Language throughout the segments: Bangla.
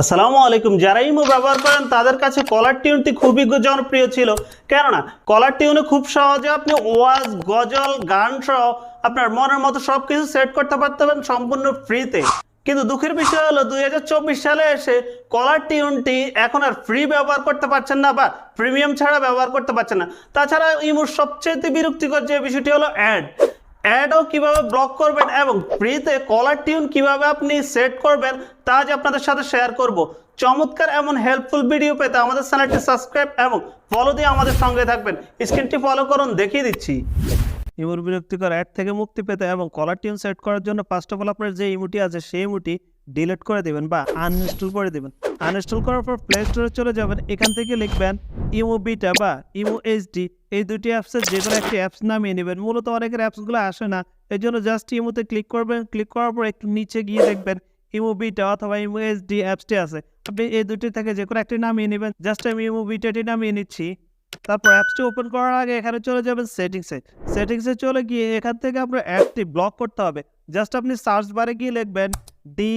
আসসালামু আলাইকুম। যারা ইমো ব্যবহার করেন, তাদের কাছে কলার টিউনটি খুবই জনপ্রিয় ছিল। কেননা, কলার টিউনে খুব সহজে আপনি ওয়াজ, গজল, গান সহ আপনার মনের মতো সব কিছু সেট করতে পারতেন সম্পূর্ণ ফ্রিতে। কিন্তু দুঃখের বিষয় হলো, দুই চব্বিশ সালে এসে কলার টিউনটি এখন আর ফ্রি ব্যবহার করতে পারছেন না বা প্রিমিয়াম ছাড়া ব্যবহার করতে পারছেন না। তাছাড়া ইমোর সবচেয়ে বিরক্তিকর যে বিষয়টি হলো অ্যাড। অ্যাডও কীভাবে ব্লক করবেন এবং ফ্রিতে কলার টিউন কীভাবে আপনি সেট করবেন, তা আজ আপনাদের সাথে শেয়ার করব। চমৎকার এমন হেল্পফুল ভিডিও পেতে আমাদের চ্যানেলটি সাবস্ক্রাইব এবং ফলো দিয়ে আমাদের সঙ্গে থাকবেন। স্ক্রিনটি ফলো করুন, দেখিয়ে দিচ্ছি। ইমোর বিরক্তিকর অ্যাড থেকে মুক্তি পেতে এবং কলার টিউন সেট করার জন্য ফার্স্ট অফ অল আপনার যে ইমোটি আছে, সেই ইমোটি ডিলিট করে দেবেন বা আনইনস্টল করে দেবেন। আনইনস্টল করার পর প্লে স্টোরে চলে যাবেন। এখান থেকে লিখবেন ইমো বিটা বা ইমো এইচডি এই দুটি অ্যাপসের যে কোনো একটি অ্যাপস নামিয়ে নেবেন। মূলত অনেকের অ্যাপসগুলো আসে না। এই জন্য জাস্ট ইমোতে ক্লিক করবেন। ক্লিক করার পর একটু নিচে গিয়ে দেখবেন ইমো বিটা অথবা ইমো এইচডি অ্যাপসটি আছে। আপনি এই দুটি থেকে যে কোনো একটি নামিয়ে নেবেন। জাস্ট আমি ইমো বিটাটি নামিয়ে নিচ্ছি। তারপর অ্যাপসটি ওপেন করার আগে এখানে চলে যাবেন সেটিংসে সেটিংসে চলে গিয়ে এখান থেকে আপনার অ্যাপটি ব্লক করতে হবে। জাস্ট আপনি সার্চ বারে গিয়ে লিখবেন ডি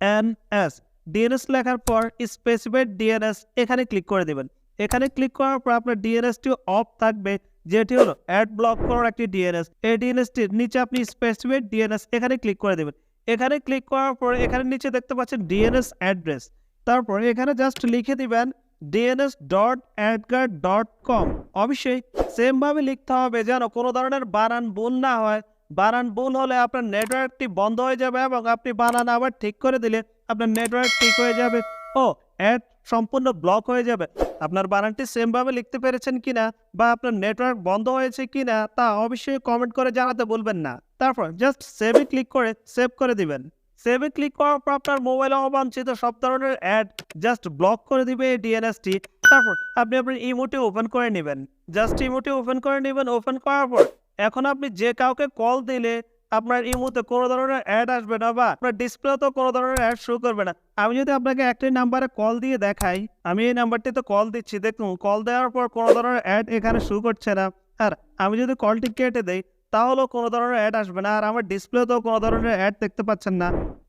এন এস ডিএনএস লেখার পর স্পেসিফাইড ডিএনএস এখানে ক্লিক করে দেবেন। এখানে ক্লিক করার পর আপনার ডিএনএসটি অফ থাকবে, যেটি হলো অ্যাড ব্লক করার একটি ডিএনএস এই ডিএনএসটির নিচে আপনি স্পেসিফাইড ডিএনএস এখানে ক্লিক করে দেবেন। এখানে ক্লিক করার পর এখানে নিচে দেখতে পাচ্ছেন ডিএনএস অ্যাড্রেস তারপর এখানে জাস্ট লিখে দিবেন DNS dot AdGuard dot com অবশ্যই সেমভাবে লিখতে হবে যেন কোনো ধরনের বানান ভুল না হয়। বানান ভুল হলে আপনার নেটওয়ার্কটি বন্ধ হয়ে যাবে এবং আপনি বানান আবার ঠিক করে দিলে আপনার নেটওয়ার্ক ঠিক হয়ে যাবে। ও, অ্যাড সম্পূর্ণ ব্লক হয়ে যাবে। আপনার বানানটি সেমভাবে লিখতে পেরেছেন কিনা বা আপনার নেটওয়ার্ক বন্ধ হয়েছে কিনা তা অবশ্যই কমেন্ট করে জানাতে বলবেন না। তারপর জাস্ট সেভে ক্লিক করে সেভ করে দিবেন। সেভে ক্লিক করার পর আপনার মোবাইলে অবাঞ্ছিত সব ধরনের অ্যাড জাস্ট ব্লক করে দিবে এই ডিএনএসটি। তারপর আপনি আপনার ইমোটি ওপেন করে নেবেন। জাস্ট ইমোটি ওপেন করে নেবেন, ওপেন করার পর এখন আপনি যে কাউকে কল দিলে আপনার ইমোতে কোনো ধরনের অ্যাড আসবে না বা আপনার ডিসপ্লেতেও কোনো ধরনের অ্যাড শো করবে না। আমি যদি আপনাকে একটি নাম্বারে কল দিয়ে দেখাই, আমি এই নাম্বারটিতে কল দিচ্ছি। দেখুন কল দেওয়ার পর কোনো ধরনের অ্যাড এখানে শো করছে না। আর আমি যদি কলটি কেটে দেই, তাহলেও কোনো ধরনের অ্যাড আসবে না। আর আমার ডিসপ্লেতেও কোনো ধরনের অ্যাড দেখতে পাচ্ছেন না।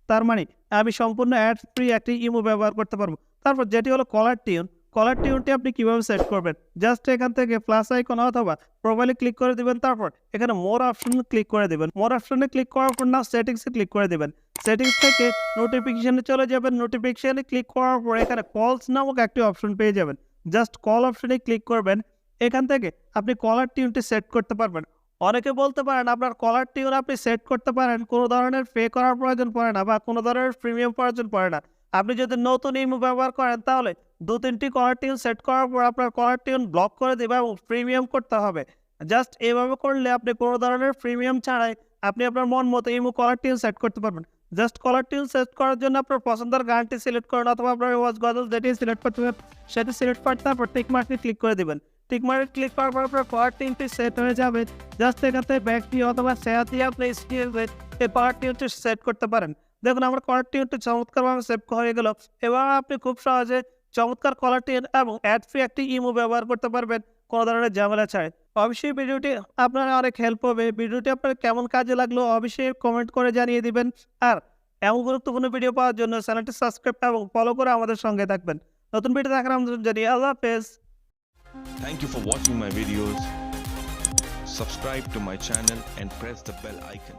তার মানে আমি সম্পূর্ণ অ্যাড ফ্রি একটি ইমো ব্যবহার করতে পারব। তারপর যেটি হলো কলার টিউন কলার টিউনটি আপনি কীভাবে সেট করবেন? জাস্ট এখান থেকে প্লাস আইকন অথবা প্রোফাইলে ক্লিক করে দিবেন, তারপর এখানে মোর অপশন ক্লিক করে দিবেন। মোর অপশনে ক্লিক করার পর না সেটিংসে ক্লিক করে দিবেন। সেটিংস থেকে নোটিফিকেশনে চলে যাবেন। নোটিফিকেশনে ক্লিক করার পর এখানে কলস নামক একটি অপশন পেয়ে যাবেন। জাস্ট কল অপশনে ক্লিক করবেন। এখান থেকে আপনি কলার টিউনটি সেট করতে পারবেন। অনেকে বলতে পারেন, আপনার কলার টিউন আপনি সেট করতে পারেন, কোনো ধরনের পে করার প্রয়োজন পড়ে না বা কোনো ধরনের প্রিমিয়াম প্রয়োজন পড়ে না। আপনি যদি নতুন ইমো ব্যবহার করেন, তাহলে দু তিনটি কলার টিউন সেট করার পর আপনার কলার টিউন ব্লক করে দেবে এবং প্রিমিয়াম করতে হবে। জাস্ট এভাবে করলে আপনি কোনো ধরনের প্রিমিয়াম ছাড়াই আপনি আপনার মন মতো ইমো কলার টিউন সেট করতে পারবেন। জাস্ট কলার টিউন সেট করার জন্য আপনার পছন্দের গানটি সিলেক্ট করুন অথবা আপনার ওয়াজ গজল যেটি সিলেক্ট করতে হবে, সেটি সিলেক্ট করে তারপর টিক মার্কটি ক্লিক করে দেবেন। টিক মার্কে ক্লিক করার পর আপনার কলার টিউনটি সেট হয়ে যাবে। জাস্ট এখান থেকে ব্যাকটি অথবা শেয়ার দিয়ে আপনি স্কিল এই কলার টিউনটি সেট করতে পারেন। দেখুন, আমার কলার টিউনটি চমৎকারভাবে সেভ হয়ে গেল। এবার আপনি খুব সহজে চমৎকার কলার টিউন এবং অ্যাড ফ্রি একটি ইমো ব্যবহার করতে পারবেন, কোনো ধরনের ঝামেলা ছাড়াই। অবশ্যই ভিডিওটি আপনার অনেক হেল্প হবে। ভিডিওটি আপনার কেমন কাজে লাগল অবশ্যই কমেন্ট করে জানিয়ে দিবেন। আর এমন গুরুত্বপূর্ণ ভিডিও পাওয়ার জন্য চ্যানেলটি সাবস্ক্রাইব এবং ফলো করে আমাদের সঙ্গে থাকবেন। নতুন ভিডিও দেখার আমাদের জানিয়ে আল্লাহ হাফেজ। Thank you for watching my videos. Subscribe to my channel and press the bell icon.